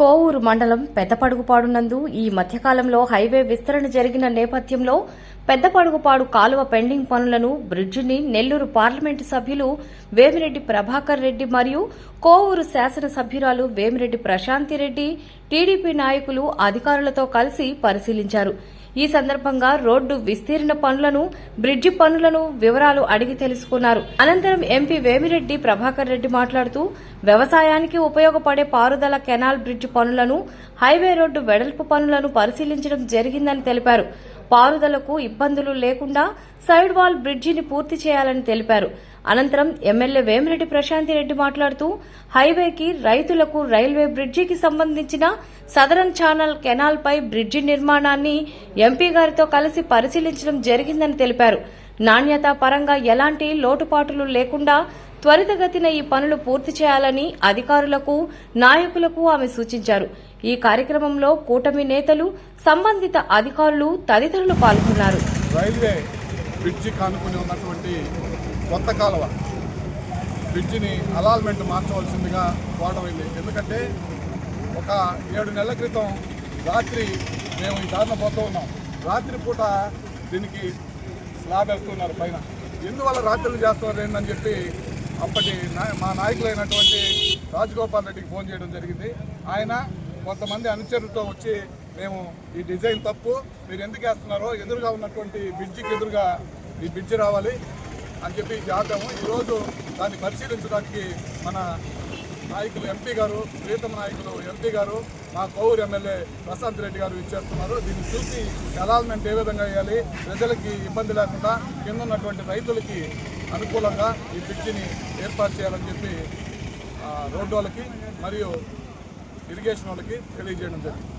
కోవూరు మండలం పెద్దపడుగుపాడు నందు ఈ మధ్యకాలంలో హైవే విస్తరణ జరిగిన నేపథ్యంలో పెద్దపడుగుపాడు కాలువ పెండింగ్ పనులను బ్రిడ్జిని నెల్లూరు పార్లమెంటు సభ్యులు వేమిరెడ్డి ప్రభాకర్ రెడ్డి మరియు కోవూరు శాసనసభ్యురాలు వేమిరెడ్డి ప్రశాంతిరెడ్డి టీడీపీ నాయకులు అధికారులతో కలిసి పరిశీలించారు. ఈ సందర్భంగా రోడ్డు విస్తీర్ణ పనులను బ్రిడ్జి పనులను వివరాలు అడిగి తెలుసుకున్నారు. అనంతరం ఎంపీ వేమిరెడ్డి ప్రభాకర్ రెడ్డి మాట్లాడుతూ వ్యవసాయానికి ఉపయోగపడే పారుదల కెనాల్ బ్రిడ్జి పనులను హైవే రోడ్డు వెడల్పు పనులను పరిశీలించడం జరిగిందని తెలిపారు. పారుదలకు ఇబ్బందులు లేకుండా సైడ్ వాల్ బ్రిడ్జిని పూర్తి చేయాలని తెలిపారు. అనంతరం ఎమ్మెల్యే వేమిరెడ్డి ప్రశాంతిరెడ్డి మాట్లాడుతూ హైవేకి రైతులకు రైల్వే బ్రిడ్జికి సంబంధించిన సదరన్ ఛానల్ కెనాల్ పై బ్రిడ్జి నిర్మాణాన్ని ఎంపీ గారితో కలిసి పరిశీలించడం జరిగిందని తెలిపారు. నాణ్యత పరంగా ఎలాంటి లోటుపాటులు లేకుండా త్వరితగతిన ఈ పనులు పూర్తి చేయాలని అధికారులకు నాయకులకు ఆమె సూచించారు. ఈ కార్యక్రమంలో కూటమి నేతలు సంబంధిత అధికారులు తదితరులు పాల్గొన్నారు. రైల్వే బ్రిడ్జి కానుకుని ఉన్నటువంటి కొత్త కాలువ. బ్రిడ్జిని అలాల్మెంట్ మార్చవలసిందిగా కోరడమైంది ఎందుకంటే ఒక ఏడు నెలల క్రితం రాత్రి మేము ఈ దారిన పోతూ ఉన్నాం. రాత్రి పూట దీనికి స్లాబ్ వేస్తున్నారు పైన. ఎందువల్ల రాత్రులు చేస్తున్నారు ఏంటని చెప్పి అప్పటి మా నాయకులైనటువంటి రాజగోపాల్ రెడ్డికి ఫోన్ చేయడం జరిగింది. ఆయన కొంతమంది అనుచరులతో వచ్చి మేము ఈ డిజైన్ తప్పు మీరు ఎందుకు వేస్తున్నారో ఎదురుగా ఉన్నటువంటి బ్రిడ్జికి ఎదురుగా ఈ బ్రిడ్జి రావాలి. అని చెప్పి చేద్దాము ఈరోజు దాన్ని పరిశీలించడానికి మన నాయకులు ఎంపీ గారు ప్రీతమ నాయకులు ఎంపీ గారు మా కోవూరు ఎమ్మెల్యే ప్రశాంత్ రెడ్డి గారు ఇచ్చేస్తున్నారు దీన్ని చూసి అలాల్మెంట్ ఏ విధంగా వేయాలి ప్రజలకి ఇబ్బంది లేకుండా కింద ఉన్నటువంటి రైతులకి అనుకూలంగా ఈ బ్రిడ్జిని ఏర్పాటు చేయాలని చెప్పి రోడ్డు వాళ్ళకి మరియు ఇరిగేషన్ వాళ్ళకి తెలియజేయడం జరిగింది.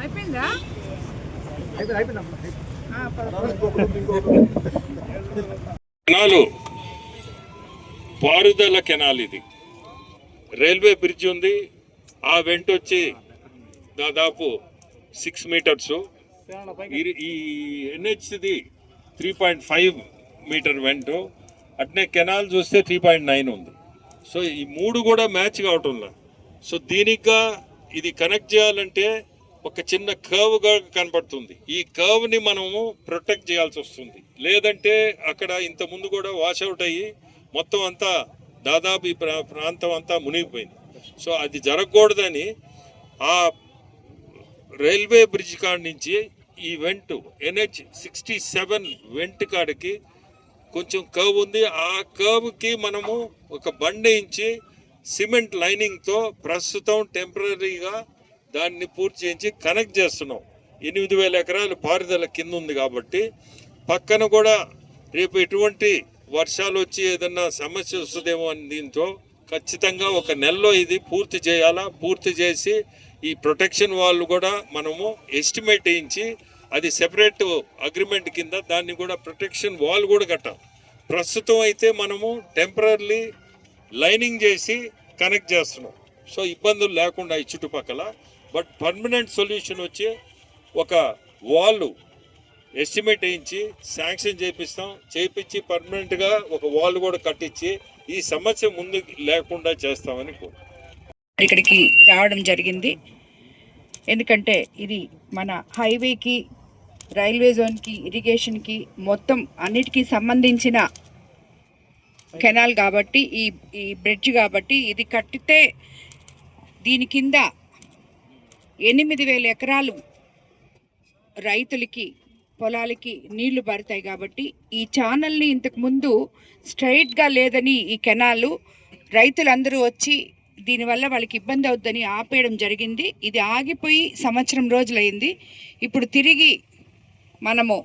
అయిపోయిందా? కెనాలు పారుదల కెనాల్ ఇది. రైల్వే బ్రిడ్జ్ ఉంది. ఆ వెంట వచ్చి దాదాపు సిక్స్ మీటర్స్ ఈ ఎన్హెచ్ది త్రీ పాయింట్ ఫైవ్ మీటర్ వెంట. అట్నే కెనాల్ చూస్తే త్రీ పాయింట్ నైన్ ఉంది. సో ఈ మూడు కూడా మ్యాచ్ కావటంలా సో దీనిగా ఇది కనెక్ట్ చేయాలంటే ఒక చిన్న కర్వ్ కనబడుతుంది. కనపడుతుంది ఈ కర్వ్ని మనము ప్రొటెక్ట్ చేయాల్సి వస్తుంది. లేదంటే అక్కడ ఇంత ముందు కూడా వాషౌట్ అయ్యి మొత్తం అంతా దాదాపు ఈ ప్రా- ప్రాంతం అంతా మునిగిపోయింది. సో అది జరగకూడదని ఆ రైల్వే బ్రిడ్జ్ కాడ నుంచి ఈ వెంట్ ఎన్హెచ్ సిక్స్టీ సెవెన్ వెంట్ కాడికి కొంచెం కర్వ్ ఉంది. ఆ కర్వ్కి మనము ఒక బండి ఇచ్చి సిమెంట్ లైనింగ్తో ప్రస్తుతం టెంపరీగా దాన్ని పూర్తి చేయించి కనెక్ట్ చేస్తున్నాం. ఎనిమిది వేల ఎకరాలు పారుదల కింద ఉంది కాబట్టి పక్కన కూడా రేపు ఎటువంటి వర్షాలు వచ్చి ఏదన్నా సమస్య వస్తుందేమో అని దీంతో ఖచ్చితంగా ఒక నెలలో ఇది పూర్తి చేయాలా? పూర్తి చేసి ఈ ప్రొటెక్షన్ వాళ్ళు కూడా మనము ఎస్టిమేట్ వేయించి అది సెపరేట్ అగ్రిమెంట్ కింద దాన్ని కూడా ప్రొటెక్షన్ వాల్ కూడా కట్టాం. ప్రస్తుతం అయితే మనము టెంపరీ లైనింగ్ చేసి కనెక్ట్ చేస్తున్నాం. సో ఇబ్బందులు లేకుండా ఈ చుట్టుపక్కల. బట్ పర్మనెంట్ సొల్యూషన్ వచ్చి ఒక వాల్ ఎస్టిమేట్ వేయించి శాంక్షన్ చేపిస్తాం. చేపించి పర్మనెంట్గా ఒక వాల్ కూడా కట్టించి ఈ సమస్య ముందు లేకుండా చేస్తామని ఇక్కడికి రావడం జరిగింది. ఎందుకంటే ఇది మన హైవేకి రైల్వే జోన్కి ఇరిగేషన్కి మొత్తం అన్నిటికీ సంబంధించిన కెనాల్ కాబట్టి ఈ ఈ బ్రిడ్జ్ కాబట్టి ఇది కట్టితే దీని కింద ఎనిమిది వేల ఎకరాలు రైతులకి పొలాలకి నీళ్ళు పడతాయి కాబట్టి ఈ ఛానల్ని ఇంతకుముందు స్ట్రైట్గా లేదని ఈ కెనాలు రైతులందరూ వచ్చి దీనివల్ల వాళ్ళకి ఇబ్బంది అవుద్దని ఆపేయడం జరిగింది. ఇది ఆగిపోయి సంవత్సరం రోజులైంది. ఇప్పుడు తిరిగి మనము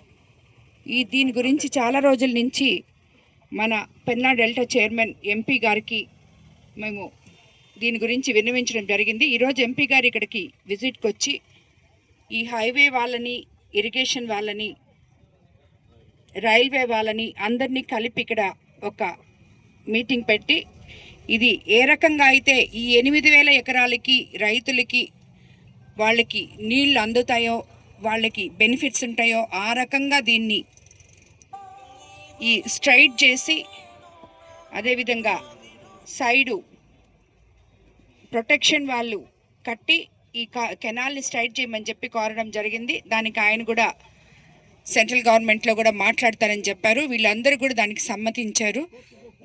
ఈ దీని గురించి చాలా రోజుల నుంచి మన పెన్నా డెల్టా చైర్మన్ ఎంపీ గారికి మేము దీని గురించి విన్నవించడం జరిగింది. ఈరోజు ఎంపీ గారు ఇక్కడికి విజిట్కి వచ్చి ఈ హైవే వాళ్ళని ఇరిగేషన్ వాళ్ళని రైల్వే వాళ్ళని అందరినీ కలిపి ఇక్కడ ఒక మీటింగ్ పెట్టి ఇది ఏ రకంగా అయితే ఈ ఎనిమిది వేల ఎకరాలకి రైతులకి వాళ్ళకి నీళ్ళు అందుతాయో వాళ్ళకి బెనిఫిట్స్ ఉంటాయో ఆ రకంగా దీన్ని ఈ స్ట్రైట్ చేసి అదేవిధంగా సైడు ప్రొటెక్షన్ వాళ్ళు కట్టి ఈ కెనాల్ని స్ట్రైట్ చేయమని చెప్పి కోరడం జరిగింది. దానికి ఆయన కూడా సెంట్రల్ గవర్నమెంట్లో కూడా మాట్లాడతారని చెప్పారు. వీళ్ళందరూ కూడా దానికి సమ్మతించారు.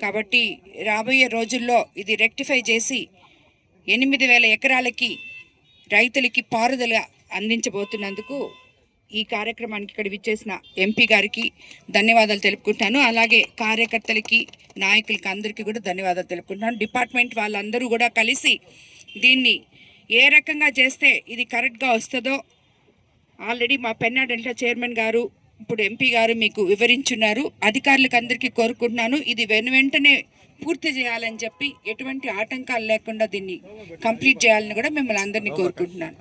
కాబట్టి రాబోయే రోజుల్లో ఇది రెక్టిఫై చేసి ఎనిమిది వేల ఎకరాలకి రైతులకి పారుదల అందించబోతున్నందుకు ఈ కార్యక్రమానికి ఇక్కడ విచ్చేసిన ఎంపీ గారికి ధన్యవాదాలు తెలుపుకుంటాను. అలాగే కార్యకర్తలకి నాయకులకి అందరికీ కూడా ధన్యవాదాలు తెలుపుకుంటున్నాను. డిపార్ట్మెంట్ వాళ్ళందరూ కూడా కలిసి దీన్ని ఏ రకంగా చేస్తే ఇది కరెక్ట్గా వస్తుందో ఆల్రెడీ మా పెన్నాడెంట్లో చైర్మన్ గారు ఇప్పుడు ఎంపీ గారు మీకు వివరించున్నారు. అధికారులకు అందరికీ కోరుకుంటున్నాను. ఇది వెను వెంటనే పూర్తి చేయాలని చెప్పి ఎటువంటి ఆటంకాలు లేకుండా దీన్ని కంప్లీట్ చేయాలని కూడా మిమ్మల్ని అందరినీ కోరుకుంటున్నాను.